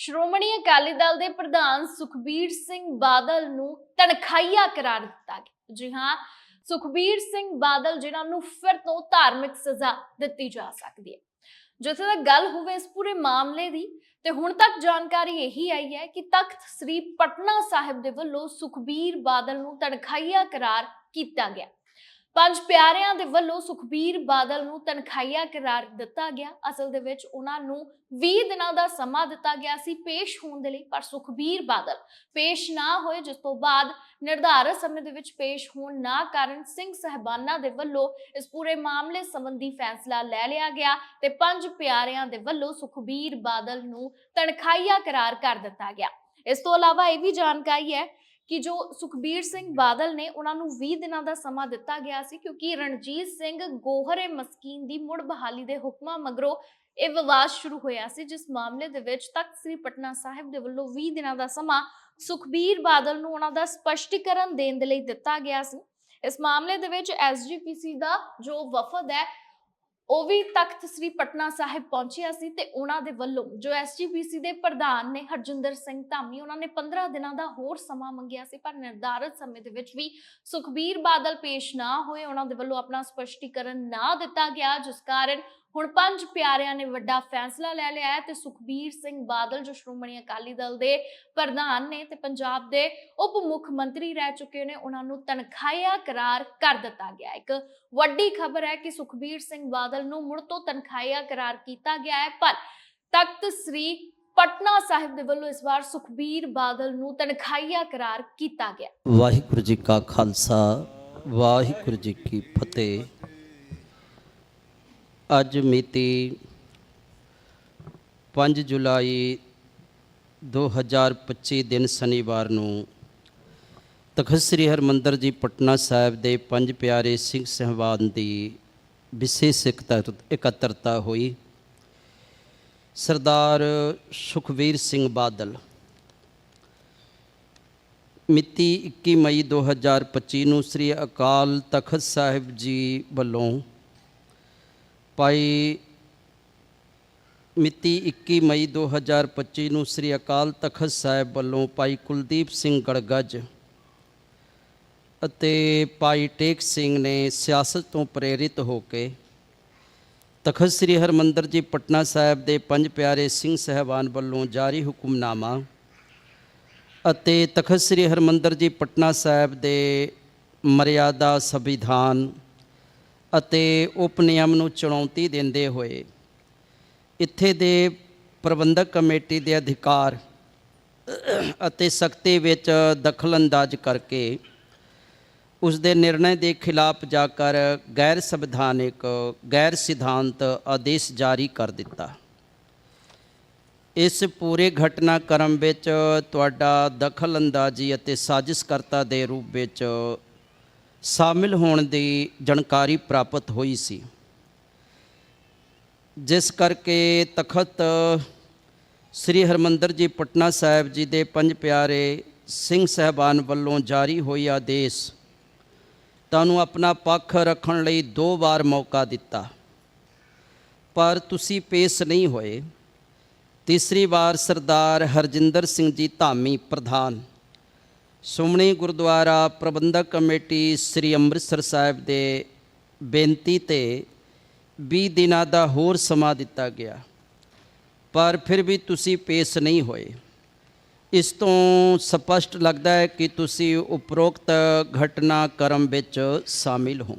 ਸ਼੍ਰੋਮਣੀ ਅਕਾਲੀ ਦਲ ਦੇ ਪ੍ਰਧਾਨ ਸੁਖਬੀਰ ਸਿੰਘ ਬਾਦਲ ਨੂੰ ਤਨਖਾਹੀਆ ਕਰਾਰ ਦਿੱਤਾ ਗਿਆ। ਜੀ ਹਾਂ, ਸੁਖਬੀਰ ਸਿੰਘ ਬਾਦਲ ਜਿਨ੍ਹਾਂ ਨੂੰ ਫਿਰ ਤੋਂ ਧਾਰਮਿਕ ਸਜ਼ਾ ਦਿੱਤੀ ਜਾ ਸਕਦੀ ਹੈ। ਜਿੱਥੇ ਤੱਕ ਗੱਲ ਹੋਵੇ ਇਸ ਪੂਰੇ ਮਾਮਲੇ ਦੀ, ਤੇ ਹੁਣ ਤੱਕ ਜਾਣਕਾਰੀ ਇਹੀ ਆਈ ਹੈ ਕਿ ਤਖਤ ਸ੍ਰੀ ਪਟਨਾ ਸਾਹਿਬ ਦੇ ਵੱਲੋਂ ਸੁਖਬੀਰ ਬਾਦਲ ਨੂੰ ਤਨਖਾਹੀਆ ਕਰਾਰ ਕੀਤਾ ਗਿਆ। ਪੰਜ ਪਿਆਰਿਆਂ ਦੇ ਵੱਲੋਂ ਸੁਖਬੀਰ ਬਾਦਲ ਨੂੰ ਤਨਖਾਹੀਆ ਕਰਾਰ ਦਿੱਤਾ ਗਿਆ। ਅਸਲ ਦੇ ਵਿੱਚ ਉਹਨਾਂ ਨੂੰ 20 ਦਿਨਾਂ ਦਾ ਸਮਾਂ ਦਿੱਤਾ ਗਿਆ ਸੀ ਪੇਸ਼ ਹੋਣ ਦੇ ਲਈ, ਪਰ ਸੁਖਬੀਰ ਬਾਦਲ ਪੇਸ਼ ਨਾ ਹੋਏ, ਜਿਸ ਤੋਂ ਬਾਅਦ ਨਿਰਧਾਰਤ ਸਮੇਂ ਦੇ ਵਿੱਚ ਪੇਸ਼ ਹੋਣ ਨਾ ਕਾਰਨ ਸਿੰਘ ਸਹਿਬਾਨਾਂ ਦੇ ਵੱਲੋਂ ਇਸ ਪੂਰੇ ਮਾਮਲੇ ਸੰਬੰਧੀ ਫੈਸਲਾ ਲੈ ਲਿਆ ਗਿਆ ਤੇ ਪੰਜ ਪਿਆਰਿਆਂ ਦੇ ਵੱਲੋਂ ਸੁਖਬੀਰ ਬਾਦਲ ਨੂੰ ਤਨਖਾਹੀਆ ਕਰਾਰ ਕਰ ਦਿੱਤਾ ਗਿਆ। ਇਸ ਤੋਂ ਇਲਾਵਾ ਇਹ ਵੀ ਜਾਣਕਾਰੀ ਹੈ ਕਿ ਜੋ ਸੁਖਬੀਰ ਸਿੰਘ ਬਾਦਲ ਨੇ ਉਹਨਾਂ ਨੂੰ 20 ਦਿਨਾਂ ਦਾ ਸਮਾਂ ਦਿੱਤਾ ਗਿਆ ਸੀ, ਕਿਉਂਕਿ ਰਣਜੀਤ ਸਿੰਘ ਗੋਹਰੇ ਮਸਕੀਨ ਦੀ ਮੁੜ ਬਹਾਲੀ ਦੇ ਹੁਕਮਾਂ ਮਗਰੋਂ ਇਹ ਵਿਵਾਦ ਸ਼ੁਰੂ ਹੋਇਆ ਸੀ, ਜਿਸ ਮਾਮਲੇ ਦੇ ਵਿੱਚ ਤਖਤ ਸ੍ਰੀ ਪਟਨਾ ਸਾਹਿਬ ਦੇ ਵੱਲੋਂ 20 ਦਿਨਾਂ ਦਾ ਸਮਾਂ ਸੁਖਬੀਰ ਬਾਦਲ ਨੂੰ ਉਹਨਾਂ ਦਾ ਸਪਸ਼ਟੀਕਰਨ ਦੇਣ ਦੇ ਲਈ ਦਿੱਤਾ ਗਿਆ ਸੀ। ਇਸ ਮਾਮਲੇ ਦੇ ਵਿੱਚ ਐਸਜੀਪੀਸੀ ਦਾ ਜੋ ਵਫਦ ਹੈ ਉਹ ਵੀ ਤਖਤ ਸ੍ਰੀ ਪਟਨਾ ਸਾਹਿਬ ਪਹੁੰਚਿਆ ਸੀ ਤੇ ਉਹਨਾਂ ਦੇ ਵੱਲੋਂ ਜੋ ਐਸਜੀਪੀਸੀ ਦੇ ਪ੍ਰਧਾਨ ਨੇ ਹਰਜਿੰਦਰ ਸਿੰਘ ਧਾਮੀ, ਉਹਨਾਂ ਨੇ 15 ਦਿਨਾਂ ਦਾ ਹੋਰ ਸਮਾਂ ਮੰਗਿਆ ਸੀ, ਪਰ ਨਿਰਧਾਰਤ ਸਮੇਂ ਦੇ ਵਿੱਚ ਵੀ ਸੁਖਬੀਰ ਬਾਦਲ ਪੇਸ਼ ਨਾ ਹੋਏ, ਉਹਨਾਂ ਦੇ ਵੱਲੋਂ ਆਪਣਾ ਸਪਸ਼ਟੀਕਰਨ ਨਾ ਦਿੱਤਾ ਗਿਆ, ਜਿਸ ਕਾਰਨ ਹੁਣ ਪੰਜ ਪਿਆਰਿਆਂ ਨੇ ਵੱਡਾ ਫੈਸਲਾ ਲੈ ਲਿਆ ਹੈ ਤੇ ਸੁਖਬੀਰ ਸਿੰਘ ਬਾਦਲ, ਜੋ ਸ਼੍ਰੋਮਣੀ ਅਕਾਲੀ ਦਲ ਦੇ ਪ੍ਰਧਾਨ ਨੇ ਤੇ ਪੰਜਾਬ ਦੇ ਉਪ ਮੁੱਖ ਮੰਤਰੀ ਰਹਿ ਚੁੱਕੇ ਨੇ, ਉਹਨਾਂ ਨੂੰ ਤਨਖਾਹੀਆ ਕਰਾਰ ਕਰ ਦਿੱਤਾ ਗਿਆ ਇੱਕ ਵੱਡੀ ਖਬਰ ਹੈ ਕਿ ਸੁਖਬੀਰ ਸਿੰਘ ਬਾਦਲ ਨੂੰ ਮੁੜ ਤੋਂ ਤਨਖਾਹੀਆ ਕਰਾਰ ਕੀਤਾ ਗਿਆ ਹੈ, ਪਰ ਤਖਤ ਸ੍ਰੀ ਪਟਨਾ ਸਾਹਿਬ ਦੇ ਵੱਲੋਂ ਇਸ ਵਾਰ ਸੁਖਬੀਰ ਬਾਦਲ ਨੂੰ ਤਨਖਾਹੀਆ ਕਰਾਰ ਕੀਤਾ ਗਿਆ। ਵਾਹਿਗੁਰੂ ਜੀ ਕਾ ਖਾਲਸਾ, ਵਾਹਿਗੁਰੂ ਜੀ ਕੀ ਫਤਿਹ। ਅੱਜ ਮਿਤੀ 5 ਜੁਲਾਈ 2025 ਦਿਨ ਸ਼ਨੀਵਾਰ ਨੂੰ ਤਖਤ ਸ੍ਰੀ ਹਰਮੰਦਰ ਜੀ ਪਟਨਾ ਸਾਹਿਬ ਦੇ ਪੰਜ ਪਿਆਰੇ ਸਿੰਘ ਸਹਿਬਾਨ ਦੀ ਵਿਸ਼ੇਸ਼ ਇਕੱਤਰ- ਇਕੱਤਰਤਾ ਹੋਈ। ਸਰਦਾਰ ਸੁਖਵੀਰ ਸਿੰਘ ਬਾਦਲ ਮਿਤੀ 21 ਮਈ 2025 ਨੂੰ ਸ੍ਰੀ ਅਕਾਲ ਤਖਤ ਸਾਹਿਬ ਜੀ ਵੱਲੋਂ ਭਾਈ ਮਿਤੀ 21 ਮਈ 2025 ਨੂੰ ਸ੍ਰੀ ਅਕਾਲ ਤਖਤ ਸਾਹਿਬ ਵੱਲੋਂ ਭਾਈ ਕੁਲਦੀਪ ਸਿੰਘ ਗੜਗੱਜ ਅਤੇ ਭਾਈ ਟੇਕ ਸਿੰਘ ਨੇ ਸਿਆਸਤ ਤੋਂ ਪ੍ਰੇਰਿਤ ਹੋ ਕੇ ਤਖਤ ਸ੍ਰੀ ਹਰਮੰਦਰ ਜੀ ਪਟਨਾ ਸਾਹਿਬ ਦੇ ਪੰਜ ਪਿਆਰੇ ਸਿੰਘ ਸਹਿਬਾਨ ਵੱਲੋਂ ਜਾਰੀ ਹੁਕਮਨਾਮਾ ਅਤੇ ਤਖਤ ਸ੍ਰੀ ਹਰਮੰਦਰ ਜੀ ਪਟਨਾ ਸਾਹਿਬ ਦੇ ਮਰਿਆਦਾ ਸੰਵਿਧਾਨ ਅਤੇ ਉਪ ਨਿਯਮ ਨੂੰ ਚੁਣੌਤੀ ਦਿੰਦੇ ਹੋਏ ਇੱਥੇ ਦੇ ਪ੍ਰਬੰਧਕ ਕਮੇਟੀ ਦੇ ਅਧਿਕਾਰ ਅਤੇ ਸਖਤੀ ਵਿੱਚ ਦਖਲਅੰਦਾਜ਼ ਕਰਕੇ ਉਸ ਦੇ ਨਿਰਣੇ ਦੇ ਖਿਲਾਫ ਜਾ ਕਰ ਗੈਰ ਸੰਵਿਧਾਨਿਕ, ਗੈਰ ਸਿਧਾਂਤ ਆਦੇਸ਼ ਜਾਰੀ ਕਰ ਦਿੱਤਾ। ਇਸ ਪੂਰੇ ਘਟਨਾਕ੍ਰਮ ਵਿੱਚ ਤੁਹਾਡਾ ਦਖਲਅੰਦਾਜ਼ੀ ਅਤੇ ਸਾਜ਼ਿਸ਼ਕਰਤਾ ਦੇ ਰੂਪ ਵਿੱਚ ਸ਼ਾਮਿਲ ਹੋਣ ਦੀ ਜਾਣਕਾਰੀ ਪ੍ਰਾਪਤ ਹੋਈ ਸੀ। ਜਿਸ ਕਰਕੇ ਤਖਤ ਸ੍ਰੀ ਹਰਮੰਦਰ ਜੀ, ਪਟਨਾ ਸਾਹਿਬ ਜੀ ਦੇ ਪੰਜ ਪਿਆਰੇ ਸਿੰਘ ਸਹਿਬਾਨ ਵੱਲੋਂ ਜਾਰੀ ਹੋਈ ਆਦੇਸ਼ ਤੁਹਾਨੂੰ ਆਪਣਾ ਪੱਖ ਰੱਖਣ ਲਈ ਦੋ ਵਾਰ ਮੌਕਾ ਦਿੱਤਾ। ਪਰ ਤੁਸੀਂ ਪੇਸ਼ ਨਹੀਂ ਹੋਏ। ਤੀਸਰੀ ਵਾਰ ਸਰਦਾਰ ਹਰਜਿੰਦਰ ਸਿੰਘ ਜੀ ਧਾਮੀ ਪ੍ਰਧਾਨ ਸੁਮਣੀ ਗੁਰਦੁਆਰਾ ਪ੍ਰਬੰਧਕ ਕਮੇਟੀ ਸ੍ਰੀ ਅੰਮ੍ਰਿਤਸਰ ਸਾਹਿਬ ਦੇ ਬੇਨਤੀ ਤੇ 20 ਦਿਨਾਂ ਦਾ ਹੋਰ ਸਮਾਂ ਦਿੱਤਾ ਗਿਆ। ਪਰ ਫਿਰ ਵੀ ਤੁਸੀਂ ਪੇਸ਼ ਨਹੀਂ ਹੋਏ। ਇਸ ਤੋਂ ਸਪਸ਼ਟ ਲੱਗਦਾ ਹੈ ਕਿ ਤੁਸੀਂ ਉਪਰੋਕਤ ਘਟਨਾਕ੍ਰਮ ਵਿੱਚ ਸ਼ਾਮਿਲ ਹੋ।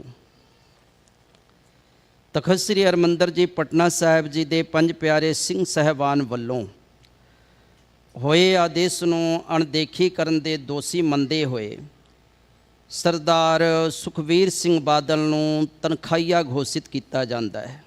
ਤਖਤ ਸ੍ਰੀ ਹਰਮੰਦਰ ਜੀ, ਪਟਨਾ ਸਾਹਿਬ ਜੀ ਦੇ ਪੰਜ ਪਿਆਰੇ ਸਿੰਘ ਸਹਿਬਾਨ ਵੱਲੋਂ ਹੋਏ ਆਦੇਸ਼ ਨੂੰ ਅਣਦੇਖੀ ਕਰਨ ਦੇ ਦੋਸ਼ੀ ਮੰਦੇ ਹੋਏ। ਸਰਦਾਰ ਸੁਖਵੀਰ ਸਿੰਘ ਬਾਦਲ ਨੂੰ ਤਨਖਾਹੀਆ ਘੋਸ਼ਿਤ ਕੀਤਾ ਜਾਂਦਾ ਹੈ।